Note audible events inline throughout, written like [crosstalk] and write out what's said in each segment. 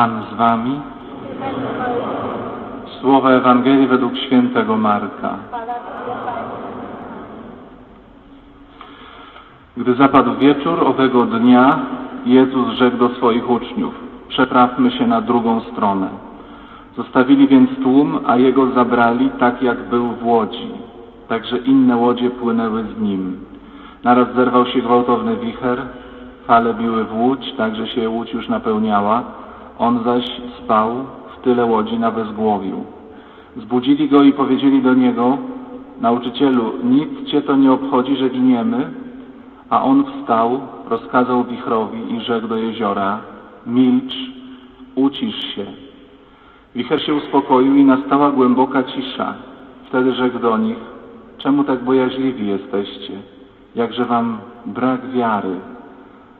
Pan z wami. Słowa Ewangelii według świętego Marka. Gdy zapadł wieczór owego dnia, Jezus rzekł do swoich uczniów, przeprawmy się na drugą stronę. Zostawili więc tłum, a Jego zabrali tak, jak był w łodzi. Także inne łodzie płynęły z Nim. Naraz zerwał się gwałtowny wicher, fale biły w łódź, tak że się łódź już napełniała. On zaś spał w tyle łodzi na bezgłowiu. Zbudzili go i powiedzieli do niego, nauczycielu, nic cię to nie obchodzi, że giniemy? A on wstał, rozkazał wichrowi i rzekł do jeziora, milcz, ucisz się. Wicher się uspokoił i nastała głęboka cisza. Wtedy rzekł do nich, czemu tak bojaźliwi jesteście? Jakże wam brak wiary?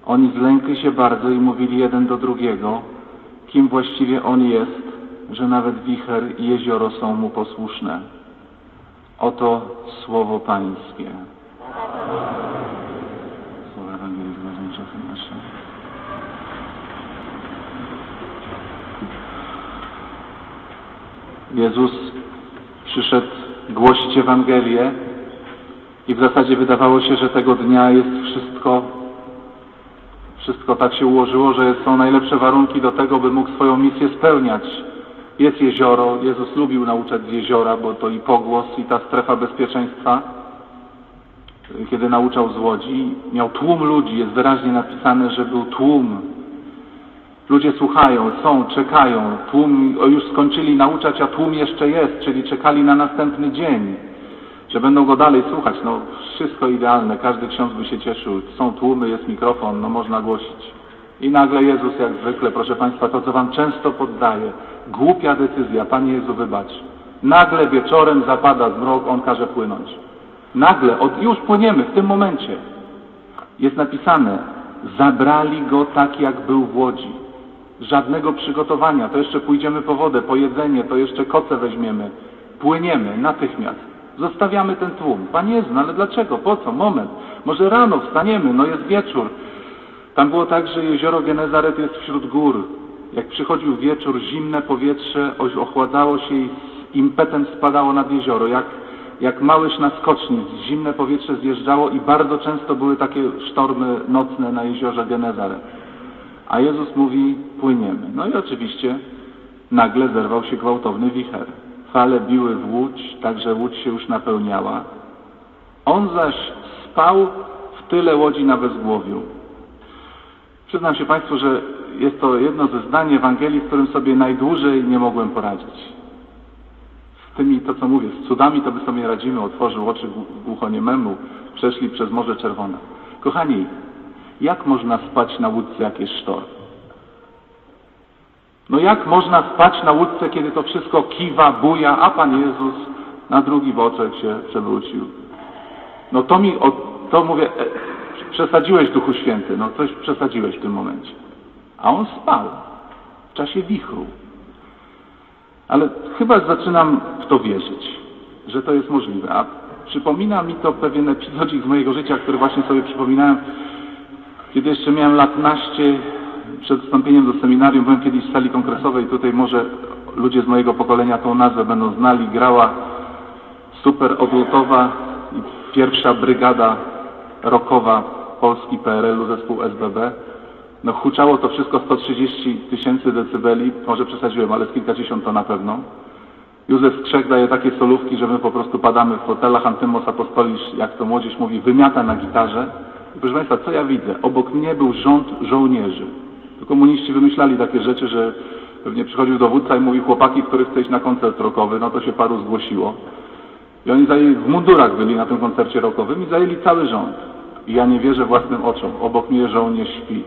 Oni zlękli się bardzo i mówili jeden do drugiego, kim właściwie on jest, że nawet wicher i jezioro są mu posłuszne. Oto słowo Pańskie. Słowa Ewangelii grzechy nasze. Jezus przyszedł głosić Ewangelię i w zasadzie wydawało się, że tego dnia jest wszystko, wszystko tak się ułożyło, że są najlepsze warunki do tego, by mógł swoją misję spełniać. Jest jezioro, Jezus lubił nauczać z jeziora, bo to i pogłos, i ta strefa bezpieczeństwa. Kiedy nauczał z łodzi, miał tłum ludzi, jest wyraźnie napisane, że był tłum. Ludzie słuchają, są, czekają. Tłum już skończyli nauczać, a tłum jeszcze jest, czyli czekali na następny dzień, że będą go dalej słuchać. No, wszystko idealne, każdy ksiądz by się cieszył. Są tłumy, jest mikrofon, no można głosić. I nagle Jezus, jak zwykle, proszę Państwa, to co Wam często poddaję, głupia decyzja, Panie Jezu, wybacz. Nagle wieczorem zapada zmrok, On każe płynąć. Nagle, od, już płyniemy w tym momencie. Jest napisane, zabrali Go tak, jak był w łodzi. Żadnego przygotowania, to jeszcze pójdziemy po wodę, po jedzenie, to jeszcze koce weźmiemy. Płyniemy natychmiast. Zostawiamy ten tłum. Panie Jezu, ale dlaczego? Po co? Moment. Może rano wstaniemy, no jest wieczór. Tam było tak, że jezioro Genezaret jest wśród gór. Jak przychodził wieczór, zimne powietrze ochładzało się i z impetem spadało nad jezioro. Jak, jak małyż na skoczni, zimne powietrze zjeżdżało i bardzo często były takie sztormy nocne na jeziorze Genezaret. A Jezus mówi, płyniemy. No i oczywiście nagle zerwał się gwałtowny wicher. Fale biły w łódź, tak że łódź się już napełniała. On zaś spał w tyle łodzi na bezgłowiu. Przyznam się Państwu, że jest to jedno ze zdań Ewangelii, z którym sobie najdłużej nie mogłem poradzić. Z tymi, to co mówię, z cudami to by sobie radzimy, otworzył oczy głuchoniememu, przeszli przez Morze Czerwone. Kochani, jak można spać na łódce, jak jest sztorm? No jak można spać na łódce, kiedy to wszystko kiwa, buja, a Pan Jezus na drugi boczek się przewrócił? No to mi, to mówię, e, przesadziłeś Duchu Święty, no coś przesadziłeś w tym momencie. A on spał w czasie wichru. Ale chyba zaczynam w to wierzyć, że to jest możliwe. A przypomina mi to pewien epizodzik z mojego życia, który właśnie sobie przypominałem, kiedy jeszcze miałem lat naście, przed wstąpieniem do seminarium, byłem kiedyś w sali kongresowej, tutaj może ludzie z mojego pokolenia tą nazwę będą znali, grała super odlotowa i pierwsza brygada rokowa Polski PRL-u, zespół SBB. No huczało to wszystko 130 tysięcy decybeli, może przesadziłem, ale z kilkadziesiąt to na pewno. Józef Skrzek daje takie solówki, że my po prostu padamy w fotelach, Antymos Apostolisz, jak to młodzież mówi, wymiata na gitarze. Proszę Państwa, co ja widzę? Obok mnie był rząd żołnierzy. To komuniści wymyślali takie rzeczy, że pewnie przychodził dowódca i mówił chłopaki, których chce iść na koncert rockowy, no to się paru zgłosiło. I oni zajęli, w mundurach byli na tym koncercie rockowym i zajęli cały rząd. I ja nie wierzę własnym oczom. Obok mnie żołnierz śpi.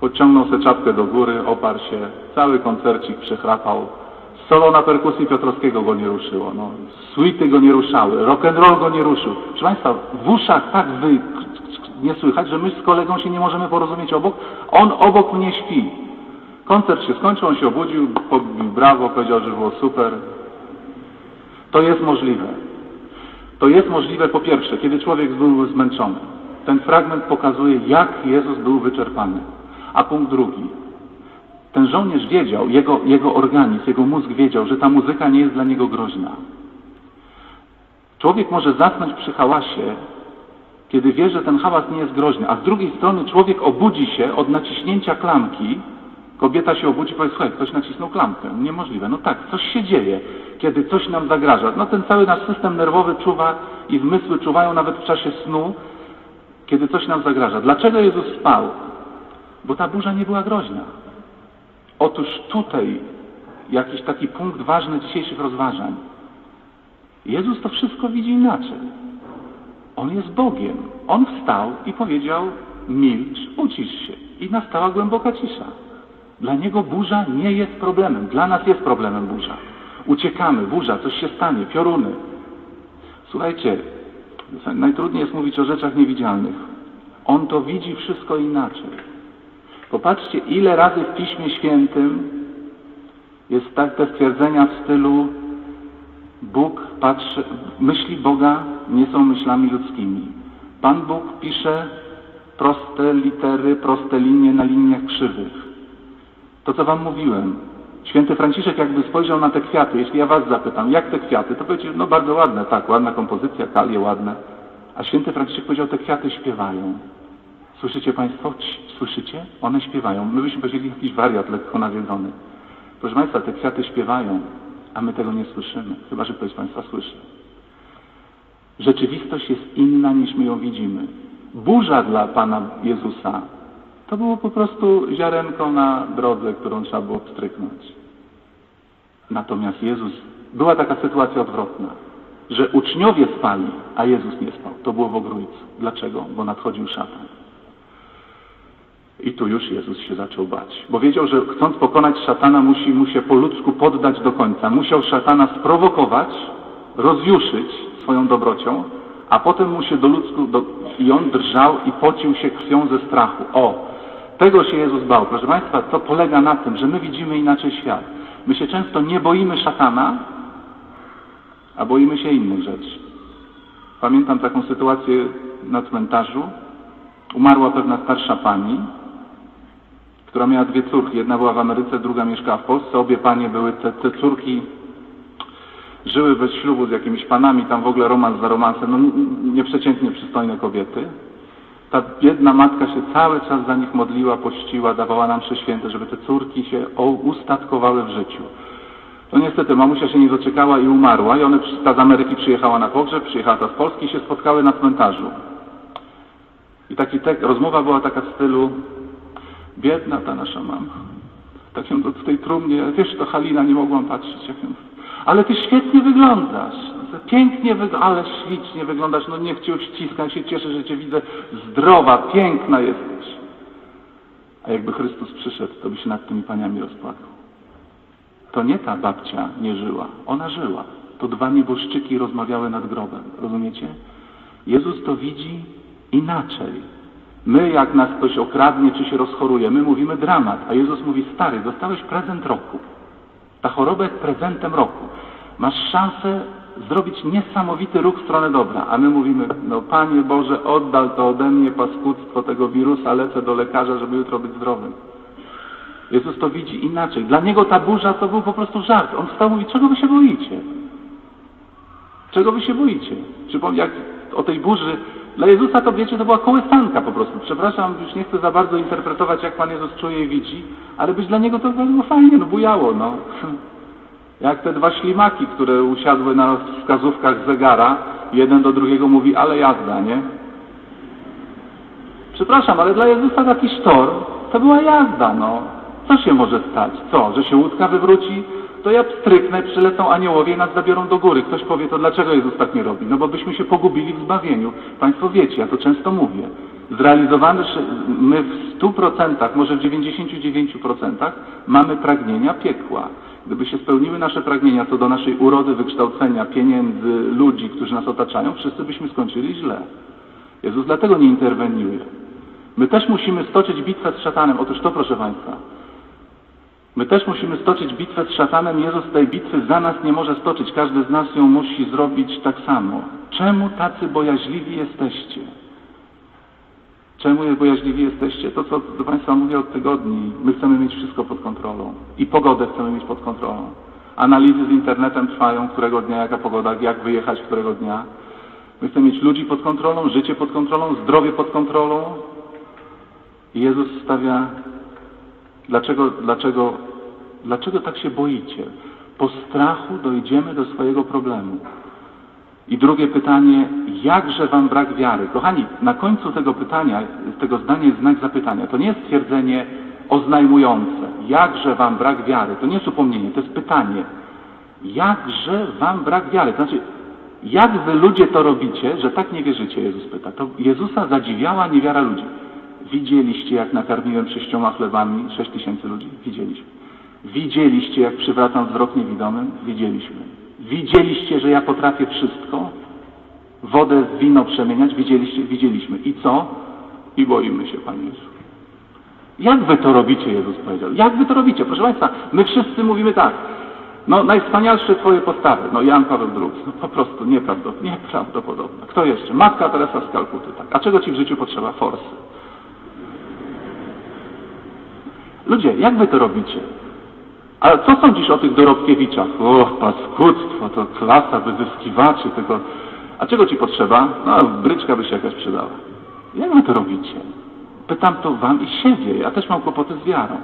Podciągnął sobie czapkę do góry, oparł się, cały koncercik przechrapał. Solo na perkusji Piotrowskiego go nie ruszyło. No, suity go nie ruszały, rock and roll go nie ruszył. Proszę Państwa, w uszach tak wy, nie słychać, że my z kolegą się nie możemy porozumieć obok. On obok mnie śpi. Koncert się skończył, on się obudził, pobił brawo, powiedział, że było super. To jest możliwe. To jest możliwe po pierwsze, kiedy człowiek był zmęczony. Ten fragment pokazuje, jak Jezus był wyczerpany. A punkt drugi. Ten żołnierz wiedział, jego, jego organizm, jego mózg wiedział, że ta muzyka nie jest dla niego groźna. Człowiek może zasnąć przy hałasie, kiedy wie, że ten hałas nie jest groźny, a z drugiej strony człowiek obudzi się od naciśnięcia klamki, kobieta się obudzi i powie, słuchaj, ktoś nacisnął klamkę. Niemożliwe. No tak, coś się dzieje, kiedy coś nam zagraża. No ten cały nasz system nerwowy czuwa i zmysły czuwają nawet w czasie snu, kiedy coś nam zagraża. Dlaczego Jezus spał? Bo ta burza nie była groźna. Otóż tutaj jakiś taki punkt ważny dzisiejszych rozważań. Jezus to wszystko widzi inaczej. On jest Bogiem. On wstał i powiedział: Milcz, ucisz się. I nastała głęboka cisza. Dla niego burza nie jest problemem. Dla nas jest problemem burza. Uciekamy, burza, coś się stanie, pioruny. Słuchajcie, najtrudniej jest mówić o rzeczach niewidzialnych. On to widzi wszystko inaczej. Popatrzcie, ile razy w Piśmie Świętym jest tak te stwierdzenia w stylu Bóg patrzy, myśli Boga nie są myślami ludzkimi. Pan Bóg pisze proste litery, proste linie na liniach krzywych. To, co Wam mówiłem. Święty Franciszek jakby spojrzał na te kwiaty. Jeśli ja Was zapytam, jak te kwiaty, to powiecie, no bardzo ładne, tak, ładna kompozycja, kalie ładne. A Święty Franciszek powiedział, te kwiaty śpiewają. Słyszycie Państwo? Słyszycie? One śpiewają. My byśmy powiedzieli jakiś wariat lekko nawiedzony. Proszę Państwa, te kwiaty śpiewają, a my tego nie słyszymy. Chyba, że ktoś z Państwa słyszy. Rzeczywistość jest inna niż my ją widzimy. Burza dla Pana Jezusa to było po prostu ziarenko na drodze, którą trzeba było pstryknąć. Natomiast Jezus, była taka sytuacja odwrotna, że uczniowie spali, a Jezus nie spał. To było w ogrójcu. Dlaczego? Bo nadchodził szatan. I tu już Jezus się zaczął bać, bo wiedział, że chcąc pokonać szatana, musi mu się po ludzku poddać do końca. Musiał szatana sprowokować, rozjuszyć swoją dobrocią, a potem mu się do ludzku, do... i on drżał i pocił się krwią ze strachu. O, tego się Jezus bał. Proszę Państwa, to polega na tym, że my widzimy inaczej świat. My się często nie boimy szatana, a boimy się innych rzeczy. Pamiętam taką sytuację na cmentarzu. Umarła pewna starsza pani, która miała dwie córki. Jedna była w Ameryce, druga mieszkała w Polsce. Obie panie były, te, te córki żyły bez ślubu z jakimiś panami, tam w ogóle romans za romansem, no nieprzeciętnie przystojne kobiety. Ta biedna matka się cały czas za nich modliła, pościła, dawała nam msze święte, żeby te córki się ustatkowały w życiu. No niestety, mamusia się nie doczekała i umarła i one, ta z Ameryki przyjechała na pogrzeb, przyjechała ta z Polski i się spotkały na cmentarzu. I taki tek, rozmowa była taka w stylu biedna ta nasza mama. Tak ją w tej trumnie, wiesz, to Halina, nie mogłam patrzeć, jak ją... Ale ty świetnie wyglądasz. Pięknie wyglądasz, ale ślicznie wyglądasz. No niech cię uściskam, się cieszę, że cię widzę zdrowa, piękna jesteś. A jakby Chrystus przyszedł, to by się nad tymi paniami rozpłakał. To nie ta babcia nie żyła, ona żyła. To dwa nieboszczyki rozmawiały nad grobem. Rozumiecie? Jezus to widzi inaczej. My, jak nas ktoś okradnie, czy się rozchoruje, my mówimy dramat, a Jezus mówi, stary, dostałeś prezent roku. Ta choroba jest prezentem roku. Masz szansę zrobić niesamowity ruch w stronę dobra, a my mówimy, no Panie Boże, oddal to ode mnie paskudztwo tego wirusa, lecę do lekarza, żeby jutro być zdrowym. Jezus to widzi inaczej. Dla Niego ta burza to był po prostu żart. On wstał i mówi, czego Wy się boicie? Czego Wy się boicie? Czy jak o tej burzy dla Jezusa to wiecie, to była kołysanka po prostu. Przepraszam, już nie chcę za bardzo interpretować, jak Pan Jezus czuje i widzi, ale być dla Niego to było fajnie, no bujało, no. [laughs] Jak te dwa ślimaki, które usiadły na wskazówkach zegara, jeden do drugiego mówi, ale jazda, nie? Przepraszam, ale dla Jezusa taki sztorm to była jazda, no. Co się może stać? Co, że się łódka wywróci? To ja stryknę, przylecą aniołowie i nas zabiorą do góry. Ktoś powie, to dlaczego Jezus tak nie robi? No bo byśmy się pogubili w zbawieniu. Państwo wiecie, ja to często mówię. Zrealizowane my w 100%, może w 99% mamy pragnienia piekła. Gdyby się spełniły nasze pragnienia co do naszej urody, wykształcenia, pieniędzy, ludzi, którzy nas otaczają, wszyscy byśmy skończyli źle. Jezus dlatego nie interweniuje. My też musimy stoczyć bitwę z szatanem. Otóż to, proszę Państwa, My też musimy stoczyć bitwę z szatanem. Jezus tej bitwy za nas nie może stoczyć. Każdy z nas ją musi zrobić tak samo. Czemu tacy bojaźliwi jesteście? Czemu bojaźliwi jesteście? To, co do Państwa mówię od tygodni. My chcemy mieć wszystko pod kontrolą. I pogodę chcemy mieć pod kontrolą. Analizy z internetem trwają, którego dnia, jaka pogoda, jak wyjechać, którego dnia. My chcemy mieć ludzi pod kontrolą, życie pod kontrolą, zdrowie pod kontrolą. I Jezus stawia, dlaczego, dlaczego, dlaczego tak się boicie? Po strachu dojdziemy do swojego problemu. I drugie pytanie, jakże wam brak wiary? Kochani, na końcu tego pytania, tego zdania jest znak zapytania. To nie jest stwierdzenie oznajmujące. Jakże wam brak wiary? To nie jest upomnienie, to jest pytanie. Jakże wam brak wiary? To znaczy, jak wy ludzie to robicie, że tak nie wierzycie? Jezus pyta. To Jezusa zadziwiała niewiara ludzi. Widzieliście, jak nakarmiłem sześcioma chlebami sześć tysięcy ludzi? Widzieliśmy. Widzieliście, jak przywracam wzrok niewidomym? Widzieliśmy. Widzieliście, że ja potrafię wszystko? Wodę w wino przemieniać? Widzieliście? Widzieliśmy. I co? I boimy się, Panie Jezu. Jak wy to robicie, Jezus powiedział. Jak wy to robicie? Proszę Państwa, my wszyscy mówimy tak. No, najwspanialsze Twoje postawy. No, Jan Paweł II. No, po prostu nieprawdopodobne. nieprawdopodobne. Kto jeszcze? Matka Teresa z Kalkuty. Tak. A czego Ci w życiu potrzeba? Forsy. Ludzie, jak wy to robicie? Ale co sądzisz o tych Dorobkiewiczach? O, paskudztwo, to klasa wyzyskiwaczy, tylko... A czego ci potrzeba? No, bryczka by się jakaś przydała. Jak wy to robicie? Pytam to wam i siebie. Ja też mam kłopoty z wiarą.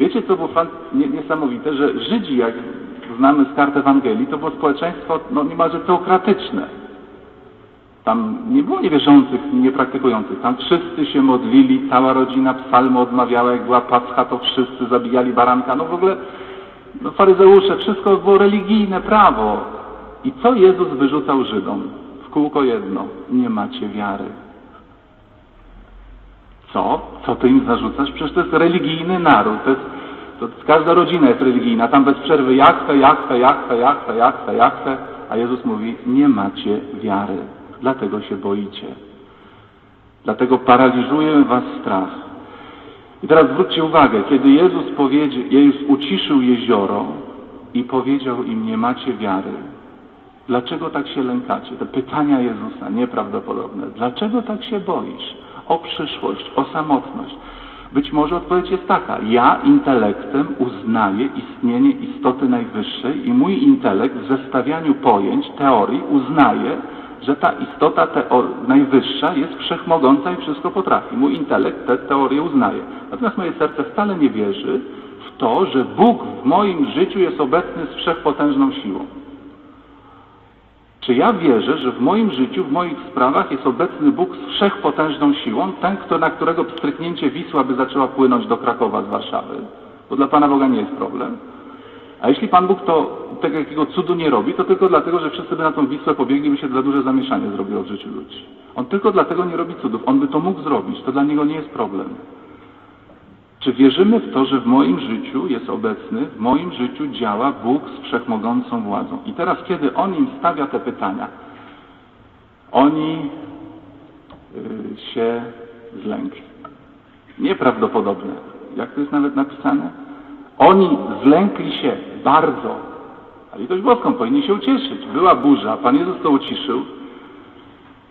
Wiecie, co było niesamowite? Że Żydzi, jak znamy z kart Ewangelii, to było społeczeństwo no, niemalże teokratyczne. Tam nie było niewierzących, niepraktykujących. Tam wszyscy się modlili, cała rodzina psalmy odmawiała, jak była pascha, to wszyscy zabijali baranka. No w ogóle no, faryzeusze, wszystko było religijne prawo. I co Jezus wyrzucał Żydom? W kółko jedno. Nie macie wiary. Co? Co ty im zarzucasz? Przecież to jest religijny naród. To jest, to każda rodzina jest religijna. Tam bez przerwy jachwę, jachwę, jachwę, jachwę, jachwę, jachwę. A Jezus mówi, nie macie wiary. Dlatego się boicie. Dlatego paraliżuje was strach. I teraz zwróćcie uwagę, kiedy Jezus, powiedział, Jezus uciszył jezioro i powiedział im, nie macie wiary. Dlaczego tak się lękacie? Te pytania Jezusa, nieprawdopodobne. Dlaczego tak się boisz? O przyszłość, o samotność. Być może odpowiedź jest taka. Ja intelektem uznaję istnienie istoty najwyższej i mój intelekt w zestawianiu pojęć, teorii uznaje, że ta istota najwyższa jest wszechmogąca i wszystko potrafi. Mój intelekt tę teorię uznaje. Natomiast moje serce wcale nie wierzy w to, że Bóg w moim życiu jest obecny z wszechpotężną siłą. Czy ja wierzę, że w moim życiu, w moich sprawach jest obecny Bóg z wszechpotężną siłą, ten, kto, na którego pstryknięcie Wisła by zaczęła płynąć do Krakowa z Warszawy? Bo dla Pana Boga nie jest problem. A jeśli Pan Bóg to tego jakiego cudu nie robi, to tylko dlatego, że wszyscy by na tą Wisłę pobiegli, by się za duże zamieszanie zrobiło w życiu ludzi. On tylko dlatego nie robi cudów. On by to mógł zrobić. To dla Niego nie jest problem. Czy wierzymy w to, że w moim życiu jest obecny, w moim życiu działa Bóg z wszechmogącą władzą? I teraz, kiedy On im stawia te pytania, oni yy, się zlękli. Nieprawdopodobne. Jak to jest nawet napisane? Oni zlękli się bardzo. A litość boską powinni się ucieszyć. Była burza, Pan Jezus to uciszył,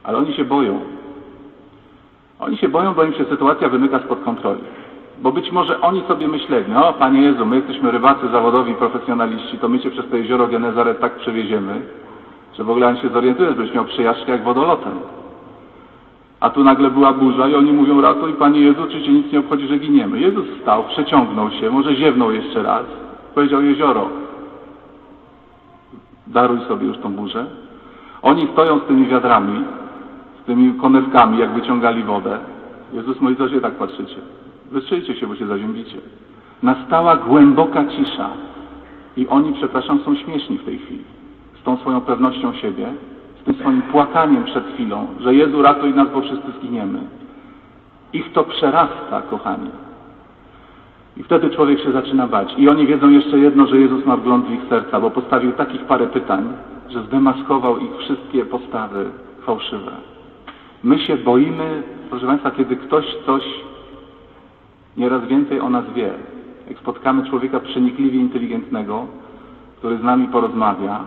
ale oni się boją. Oni się boją, bo im się sytuacja wymyka spod kontroli. Bo być może oni sobie myśleli, no Panie Jezu, my jesteśmy rybacy zawodowi, profesjonaliści, to my Cię przez to jezioro Genezaret tak przewieziemy, że w ogóle on się zorientuje, żebyś miał przejażdżkę jak wodolotem. A tu nagle była burza i oni mówią, ratuj Panie Jezu, czy Cię nic nie obchodzi, że giniemy. Jezus stał, przeciągnął się, może ziewnął jeszcze raz, powiedział jezioro, daruj sobie już tą burzę. Oni stoją z tymi wiadrami, z tymi konewkami, jak wyciągali wodę. Jezus mówi, co się tak patrzycie? Wystrzyjcie się, bo się zaziębicie. Nastała głęboka cisza. I oni, przepraszam, są śmieszni w tej chwili. Z tą swoją pewnością siebie, z tym swoim płakaniem przed chwilą, że Jezu ratuj nas, bo wszyscy zginiemy. Ich to przerasta, kochani. I wtedy człowiek się zaczyna bać. I oni wiedzą jeszcze jedno, że Jezus ma wgląd w ich serca, bo postawił takich parę pytań, że zdemaskował ich wszystkie postawy fałszywe. My się boimy, proszę Państwa, kiedy ktoś coś nieraz więcej o nas wie. Jak spotkamy człowieka przenikliwie inteligentnego, który z nami porozmawia,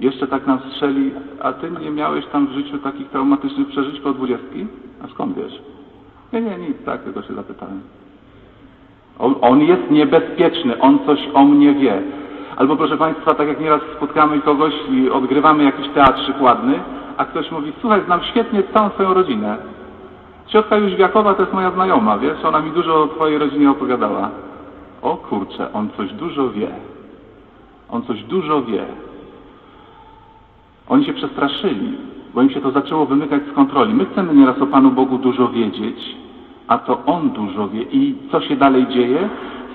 jeszcze tak nam strzeli, a ty nie miałeś tam w życiu takich traumatycznych przeżyć po dwudziestki? A skąd wiesz? Nie, nie, nic, tak, tylko się zapytałem. On, on jest niebezpieczny, on coś o mnie wie. Albo proszę Państwa, tak jak nieraz spotkamy kogoś i odgrywamy jakiś teatrzyk ładny, a ktoś mówi, słuchaj, znam świetnie całą Twoją rodzinę. Ciotka Jóźwiakowa to jest moja znajoma, wiesz, ona mi dużo o Twojej rodzinie opowiadała. O kurczę, on coś dużo wie. On coś dużo wie. Oni się przestraszyli, bo im się to zaczęło wymykać z kontroli. My chcemy nieraz o Panu Bogu dużo wiedzieć, a to On dużo wie. I co się dalej dzieje?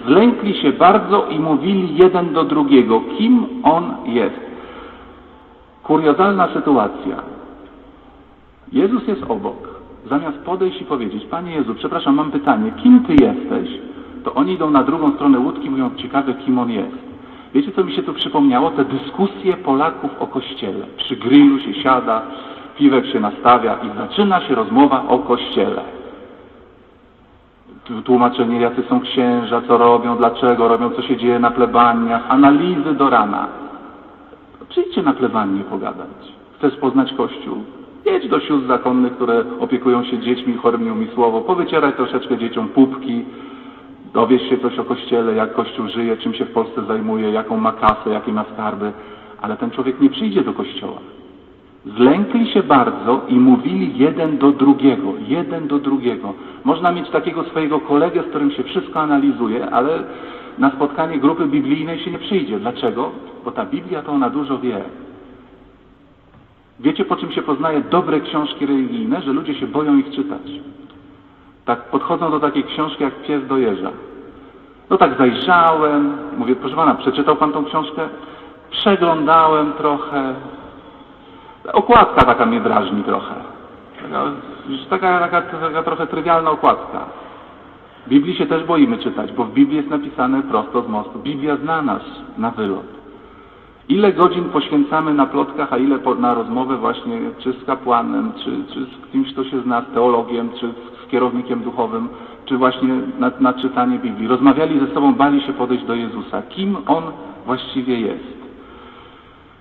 Zlękli się bardzo i mówili jeden do drugiego, kim On jest. Kuriozalna sytuacja. Jezus jest obok. Zamiast podejść i powiedzieć, Panie Jezu, przepraszam, mam pytanie, kim Ty jesteś? To oni idą na drugą stronę łódki i mówią, ciekawe, kim On jest. Wiecie, co mi się tu przypomniało? Te dyskusje Polaków o Kościele. Przy grillu się siada, piwek się nastawia i zaczyna się rozmowa o Kościele. Tłumaczenie, jacy są księża, co robią, dlaczego robią, co się dzieje na plebaniach, analizy do rana. Przyjdźcie na plebanię pogadać. Chcesz poznać Kościół? Jedź do sióstr zakonnych, które opiekują się dziećmi chorymi umysłowo, powycieraj troszeczkę dzieciom pupki, dowiesz się coś o Kościele, jak Kościół żyje, czym się w Polsce zajmuje, jaką ma kasę, jakie ma skarby, ale ten człowiek nie przyjdzie do Kościoła. Zlękli się bardzo i mówili jeden do drugiego, jeden do drugiego. Można mieć takiego swojego kolegę, z którym się wszystko analizuje, ale na spotkanie grupy biblijnej się nie przyjdzie. Dlaczego? Bo ta Biblia to ona dużo wie. Wiecie, po czym się poznaje dobre książki religijne? Że ludzie się boją ich czytać. Tak podchodzą do takiej książki jak pies do jeża. No tak zajrzałem, mówię, proszę pana, przeczytał pan tą książkę? Przeglądałem trochę. Okładka taka mnie drażni trochę. Taka, taka, taka, trochę trywialna okładka. Biblii się też boimy czytać, bo w Biblii jest napisane prosto z mostu. Biblia zna nas na wylot. Ile godzin poświęcamy na plotkach, a ile na rozmowę właśnie czy z kapłanem, czy, czy z kimś, kto się zna, z teologiem, czy z kierownikiem duchowym, czy właśnie na, na czytanie Biblii. Rozmawiali ze sobą, bali się podejść do Jezusa. Kim On właściwie jest?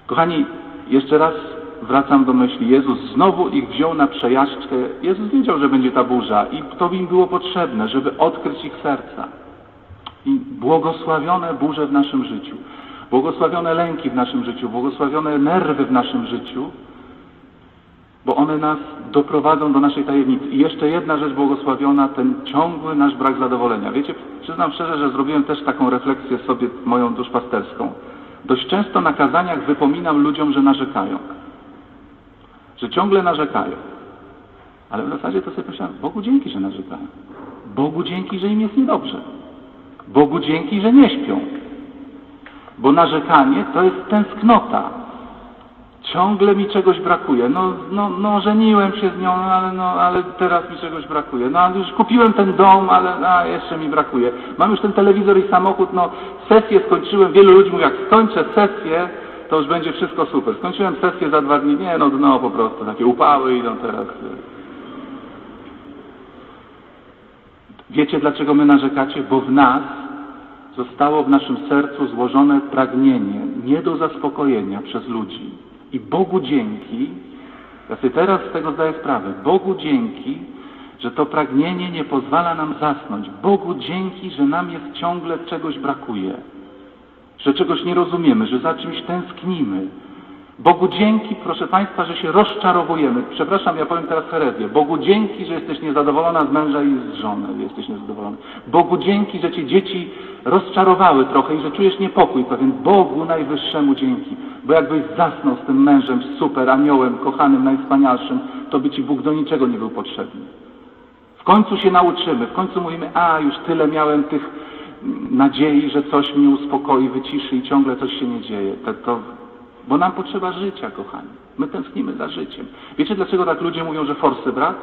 Kochani, jeszcze raz wracam do myśli. Jezus znowu ich wziął na przejażdżkę. Jezus wiedział, że będzie ta burza i to im było potrzebne, żeby odkryć ich serca. I błogosławione burze w naszym życiu, błogosławione lęki w naszym życiu, błogosławione nerwy w naszym życiu, bo one nas doprowadzą do naszej tajemnicy. I jeszcze jedna rzecz błogosławiona, ten ciągły nasz brak zadowolenia. Wiecie, przyznam szczerze, że zrobiłem też taką refleksję sobie moją duszpasterską. Dość często na kazaniach wypominam ludziom, że narzekają. Że ciągle narzekają. Ale w zasadzie to sobie myślałem, Bogu dzięki, że narzekają. Bogu dzięki, że im jest niedobrze. Bogu dzięki, że nie śpią. Bo narzekanie to jest tęsknota. Ciągle mi czegoś brakuje. No, no, no żeniłem się z nią, no, ale, no, ale teraz mi czegoś brakuje. No, ale już kupiłem ten dom, ale a, jeszcze mi brakuje. Mam już ten telewizor i samochód, no sesję skończyłem. Wielu ludzi mówi, jak skończę sesję, to już będzie wszystko super. Skończyłem sesję za dwa dni. Nie, no dno po prostu. Takie upały idą teraz. Wiecie, dlaczego my narzekacie? Bo w nas zostało w naszym sercu złożone pragnienie nie do zaspokojenia przez ludzi. I Bogu dzięki, ja sobie teraz z tego zdaję sprawę, Bogu dzięki, że to pragnienie nie pozwala nam zasnąć. Bogu dzięki, że nam jest ciągle czegoś brakuje, że czegoś nie rozumiemy, że za czymś tęsknimy. Bogu dzięki, proszę Państwa, że się rozczarowujemy. Przepraszam, ja powiem teraz herezję. Bogu dzięki, że jesteś niezadowolona z męża i z żony. Jesteś niezadowolony. Bogu dzięki, że Cię dzieci rozczarowały trochę i że czujesz niepokój pewien. Bogu Najwyższemu dzięki. Bo jakbyś zasnął z tym mężem, super aniołem, kochanym, najwspanialszym, to by Ci Bóg do niczego nie był potrzebny. W końcu się nauczymy, w końcu mówimy, a już tyle miałem tych nadziei, że coś mnie uspokoi, wyciszy i ciągle coś się nie dzieje. To, to, bo nam potrzeba życia, kochani. My tęsknimy za życiem. Wiecie, dlaczego tak ludzie mówią, że forsy brak?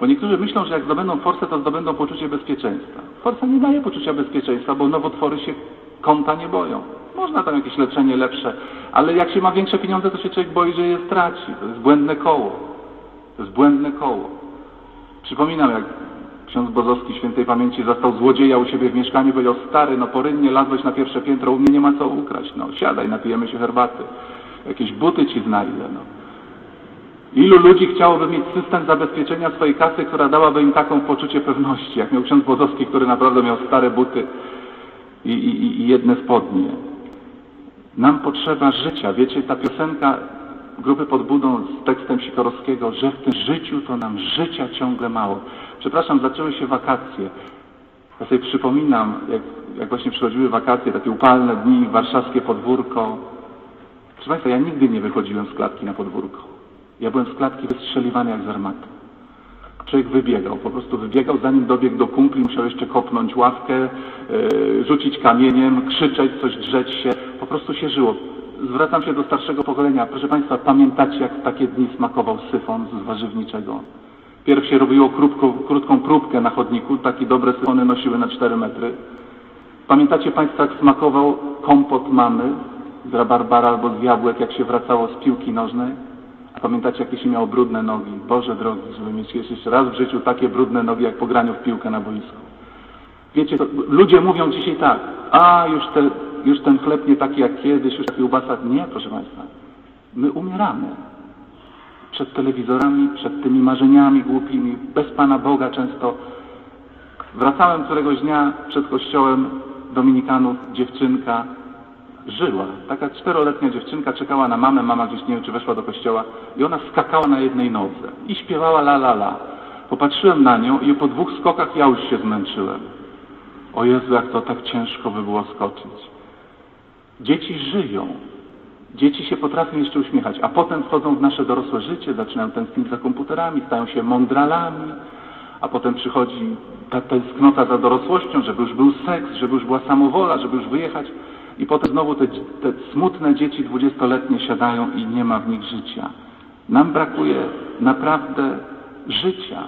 Bo niektórzy myślą, że jak zdobędą forsę, to zdobędą poczucie bezpieczeństwa. Forsa nie daje poczucia bezpieczeństwa, bo nowotwory się kąta nie boją. Można tam jakieś leczenie lepsze, ale jak się ma większe pieniądze, to się człowiek boi, że je straci. To jest błędne koło. To jest błędne koło. Przypominam, jak ksiądz Bozowski świętej pamięci zastał złodzieja u siebie w mieszkaniu, powiedział, stary, no porynnie lazłeś na pierwsze piętro, u mnie nie ma co ukraść, no siadaj, napijemy się herbaty, jakieś buty ci znajdę, no. Ilu ludzi chciałoby mieć system zabezpieczenia swojej kasy, która dałaby im taką poczucie pewności, jak miał ksiądz Błodowski, który naprawdę miał stare buty i, i, i jedne spodnie. Nam potrzeba życia. Wiecie, ta piosenka grupy pod budą z tekstem Sikorowskiego, że w tym życiu to nam życia ciągle mało. Przepraszam, zaczęły się wakacje. Ja sobie przypominam, jak, jak właśnie przychodziły wakacje, takie upalne dni, warszawskie podwórko. Proszę Państwa, ja nigdy nie wychodziłem z klatki na podwórko. Ja byłem z klatki wystrzeliwany jak z armaty. Człowiek wybiegał, po prostu wybiegał, zanim dobiegł do kumpli, musiał jeszcze kopnąć ławkę, yy, rzucić kamieniem, krzyczeć, coś drzeć się. Po prostu się żyło. Zwracam się do starszego pokolenia. Proszę Państwa, pamiętacie, jak w takie dni smakował syfon z warzywniczego? Pierw się robiło krótką, krótką próbkę na chodniku, takie dobre syfony nosiły na 4 metry. Pamiętacie Państwo, jak smakował kompot mamy z rabarbara albo z jabłek, jak się wracało z piłki nożnej? A pamiętacie, jakie się miało brudne nogi? Boże drogi, żeby mieć jeszcze raz w życiu takie brudne nogi, jak po graniu w piłkę na boisku. Wiecie, ludzie mówią dzisiaj tak, a już, te, już ten chleb nie taki jak kiedyś, już kiełbasa. Nie, proszę Państwa. My umieramy. Przed telewizorami, przed tymi marzeniami głupimi, bez Pana Boga często. Wracałem któregoś dnia przed kościołem dominikanów, dziewczynka żyła. Taka czteroletnia dziewczynka czekała na mamę, mama gdzieś nie wiem, czy weszła do kościoła i ona skakała na jednej nodze i śpiewała la la la. Popatrzyłem na nią i po dwóch skokach ja już się zmęczyłem. O Jezu, jak to tak ciężko by było skoczyć. Dzieci żyją. Dzieci się potrafią jeszcze uśmiechać, a potem wchodzą w nasze dorosłe życie, zaczynają tęsknić za komputerami, stają się mądralami, a potem przychodzi ta tęsknota za dorosłością, żeby już był seks, żeby już była samowola, żeby już wyjechać. I potem znowu te, te smutne dzieci dwudziestoletnie siadają i nie ma w nich życia. Nam brakuje naprawdę życia.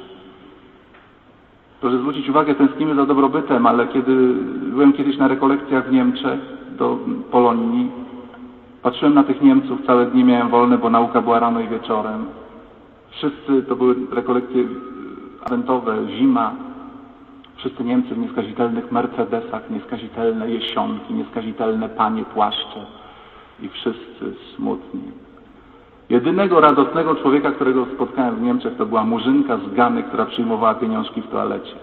Proszę zwrócić uwagę, tęsknimy za dobrobytem, ale kiedy byłem kiedyś na rekolekcjach w Niemczech do Polonii, patrzyłem na tych Niemców, całe dni miałem wolne, bo nauka była rano i wieczorem. Wszyscy, to były rekolekcje adwentowe, zima, Wszyscy Niemcy w nieskazitelnych Mercedesach, nieskazitelne jesionki, nieskazitelne panie płaszcze i wszyscy smutni. Jedynego radosnego człowieka, którego spotkałem w Niemczech, to była murzynka z Gany, która przyjmowała pieniążki w toalecie.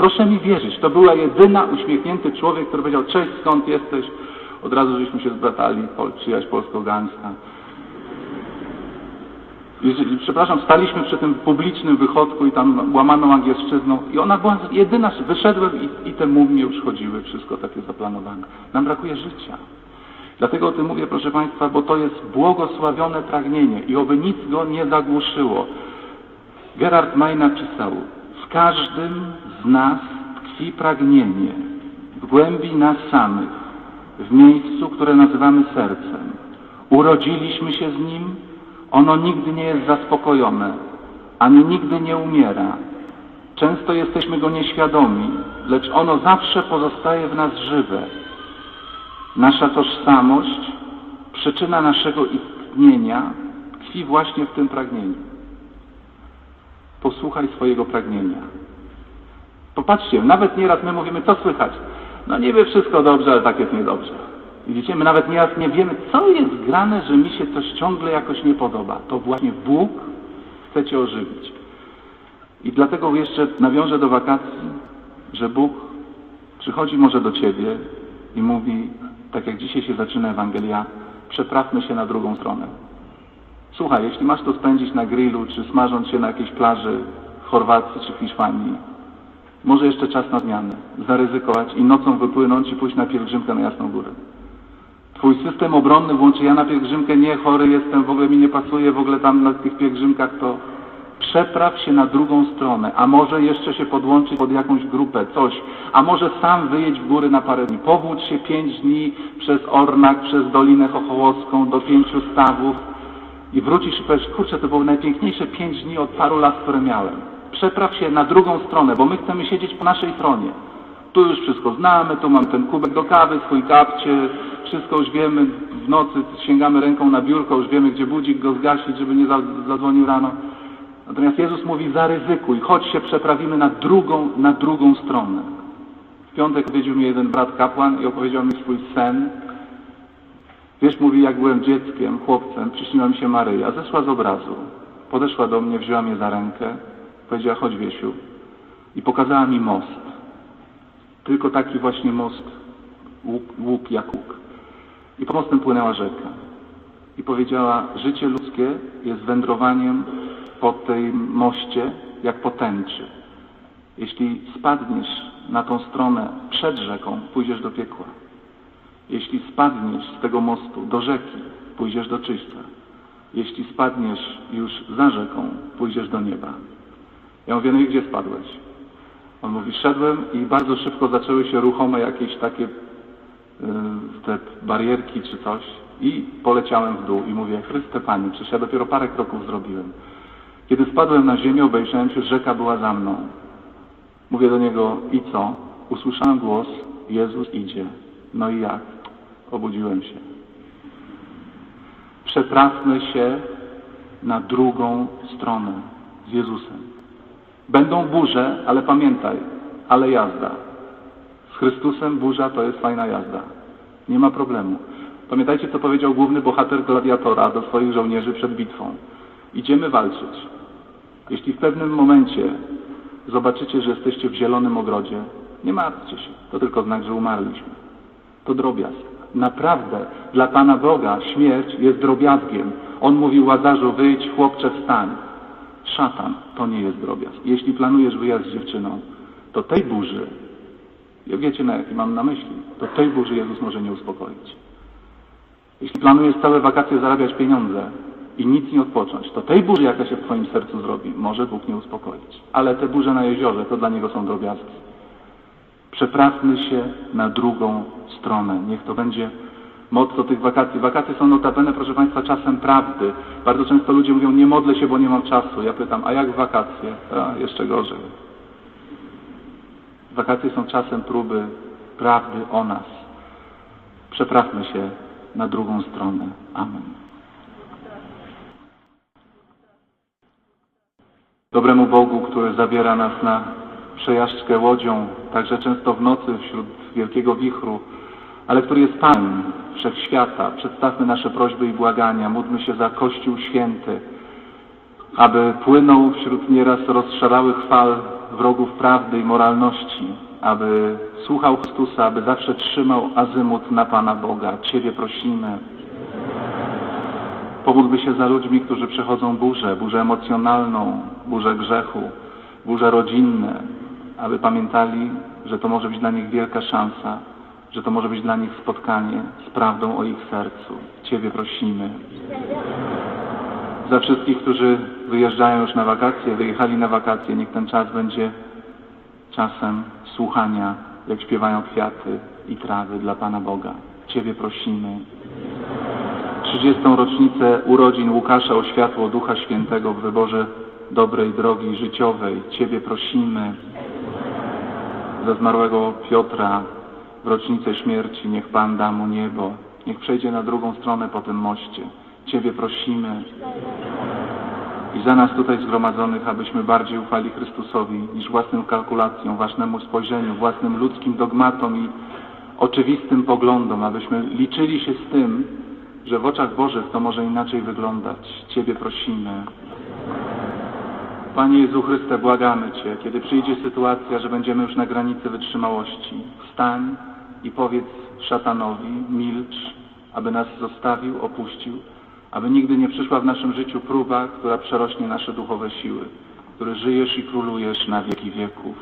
Proszę mi wierzyć, to była jedyna uśmiechnięty człowiek, który powiedział, cześć, skąd jesteś? Od razu żeśmy się zbratali, przyjaźń polsko-gańska. Przepraszam, staliśmy przy tym publicznym wychodku i tam łamaną angielszczyzną i ona była jedyna, wyszedłem i, i te mumie już chodziły, wszystko takie zaplanowane. Nam brakuje życia. Dlatego o tym mówię, proszę Państwa, bo to jest błogosławione pragnienie i oby nic go nie zagłuszyło. Gerard May napisał, w każdym z nas tkwi pragnienie, w głębi nas samych, w miejscu, które nazywamy sercem. Urodziliśmy się z nim, ono nigdy nie jest zaspokojone, ani nigdy nie umiera. Często jesteśmy go nieświadomi, lecz ono zawsze pozostaje w nas żywe. Nasza tożsamość, przyczyna naszego istnienia tkwi właśnie w tym pragnieniu. Posłuchaj swojego pragnienia. Popatrzcie, nawet nieraz my mówimy, co słychać? No niby wszystko dobrze, ale tak jest niedobrze. Widzicie, my nawet nieraz nie wiemy, co jest grane, że mi się coś ciągle jakoś nie podoba. To właśnie Bóg chce Cię ożywić. I dlatego jeszcze nawiążę do wakacji, że Bóg przychodzi może do Ciebie i mówi, tak jak dzisiaj się zaczyna Ewangelia, przeprawmy się na drugą stronę. Słuchaj, jeśli masz to spędzić na grillu, czy smażąc się na jakiejś plaży w Chorwacji czy w Hiszpanii, może jeszcze czas na zmianę, zaryzykować i nocą wypłynąć i pójść na pielgrzymkę na Jasną Górę. Twój system obronny włączy ja na pielgrzymkę, nie, chory jestem, w ogóle mi nie pasuje, w ogóle tam na tych pielgrzymkach to przepraw się na drugą stronę, a może jeszcze się podłączyć pod jakąś grupę, coś, a może sam wyjedź w góry na parę dni. Powódź się pięć dni przez Ornak, przez Dolinę Chochołowską do pięciu stawów i wrócisz i powiesz, kurczę, to były najpiękniejsze pięć dni od paru lat, które miałem. Przepraw się na drugą stronę, bo my chcemy siedzieć po naszej stronie. Tu już wszystko znamy, tu mam ten kubek do kawy, swój kapcie, wszystko już wiemy, w nocy sięgamy ręką na biurko, już wiemy, gdzie budzik go zgasić, żeby nie zadzwonił rano. Natomiast Jezus mówi, zaryzykuj, chodź się przeprawimy na drugą, na drugą stronę. W piątek odwiedził mnie jeden brat kapłan i opowiedział mi swój sen. Wiesz, mówi, jak byłem dzieckiem, chłopcem, przyśniła mi się Maryja, zeszła z obrazu. Podeszła do mnie, wzięła mnie za rękę, powiedziała, chodź Wiesiu. I pokazała mi most. Tylko taki właśnie most, łuk, łuk jak łuk. I po mostem płynęła rzeka. I powiedziała, życie ludzkie jest wędrowaniem po tej moście, jak po tęczy. Jeśli spadniesz na tą stronę przed rzeką, pójdziesz do piekła. Jeśli spadniesz z tego mostu do rzeki, pójdziesz do czyścia. Jeśli spadniesz już za rzeką, pójdziesz do nieba. Ja mówię, no i gdzie spadłeś? On mówi, szedłem i bardzo szybko zaczęły się ruchome jakieś takie y, te barierki czy coś i poleciałem w dół i mówię, Chryste Panie, przecież ja dopiero parę kroków zrobiłem. Kiedy spadłem na ziemię, obejrzałem się, rzeka była za mną. Mówię do niego, i co? Usłyszałem głos, Jezus idzie. No i jak? Obudziłem się. Przepraszmy się na drugą stronę z Jezusem. Będą burze, ale pamiętaj, ale jazda. Z Chrystusem burza to jest fajna jazda. Nie ma problemu. Pamiętajcie, co powiedział główny bohater gladiatora do swoich żołnierzy przed bitwą. Idziemy walczyć. Jeśli w pewnym momencie zobaczycie, że jesteście w zielonym ogrodzie, nie martwcie się. To tylko znak, że umarliśmy. To drobiazg. Naprawdę, dla Pana Boga śmierć jest drobiazgiem. On mówił Łazarzu, wyjdź, chłopcze, wstań. Szatan to nie jest drobiazg. Jeśli planujesz wyjazd z dziewczyną, to tej burzy, ja wiecie na jaki mam na myśli, to tej burzy Jezus może nie uspokoić. Jeśli planujesz całe wakacje zarabiać pieniądze i nic nie odpocząć, to tej burzy, jaka się w Twoim sercu zrobi, może Bóg nie uspokoić. Ale te burze na jeziorze, to dla Niego są drobiazgi. Przeprawmy się na drugą stronę. Niech to będzie motto tych wakacji. Wakacje są notabene, proszę Państwa, czasem prawdy. Bardzo często ludzie mówią, nie modlę się, bo nie mam czasu. Ja pytam, a jak wakacje? A, jeszcze gorzej. Wakacje są czasem próby prawdy o nas. Przeprawmy się na drugą stronę. Amen. Dobremu Bogu, który zabiera nas na przejażdżkę łodzią, także często w nocy wśród wielkiego wichru, ale który jest Panem Wszechświata. Przedstawmy nasze prośby i błagania, módlmy się za Kościół Święty, aby płynął wśród nieraz rozszalałych fal wrogów prawdy i moralności, aby słuchał Chrystusa, aby zawsze trzymał azymut na Pana Boga. Ciebie prosimy. Pomódlmy się za ludźmi, którzy przechodzą burzę, burzę emocjonalną, burzę grzechu, burze rodzinne, aby pamiętali, że to może być dla nich wielka szansa, że to może być dla nich spotkanie z prawdą o ich sercu. Ciebie prosimy. Za wszystkich, którzy wyjeżdżają już na wakacje, wyjechali na wakacje, niech ten czas będzie czasem słuchania, jak śpiewają kwiaty i trawy dla Pana Boga. Ciebie prosimy. 30. rocznicę urodzin Łukasza o światło Ducha Świętego w wyborze dobrej drogi życiowej. Ciebie prosimy. Za zmarłego Piotra w rocznicę śmierci niech Pan da mu niebo. Niech przejdzie na drugą stronę po tym moście. Ciebie prosimy. I za nas tutaj zgromadzonych, abyśmy bardziej ufali Chrystusowi niż własnym kalkulacjom, własnemu spojrzeniu, własnym ludzkim dogmatom i oczywistym poglądom, abyśmy liczyli się z tym, że w oczach Bożych to może inaczej wyglądać. Ciebie prosimy. Panie Jezu Chryste, błagamy Cię, kiedy przyjdzie sytuacja, że będziemy już na granicy wytrzymałości, wstań i powiedz szatanowi, milcz, aby nas zostawił, opuścił, aby nigdy nie przyszła w naszym życiu próba, która przerośnie nasze duchowe siły, który żyjesz i królujesz na wieki wieków.